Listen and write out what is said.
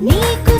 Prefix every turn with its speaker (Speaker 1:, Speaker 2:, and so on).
Speaker 1: నీకు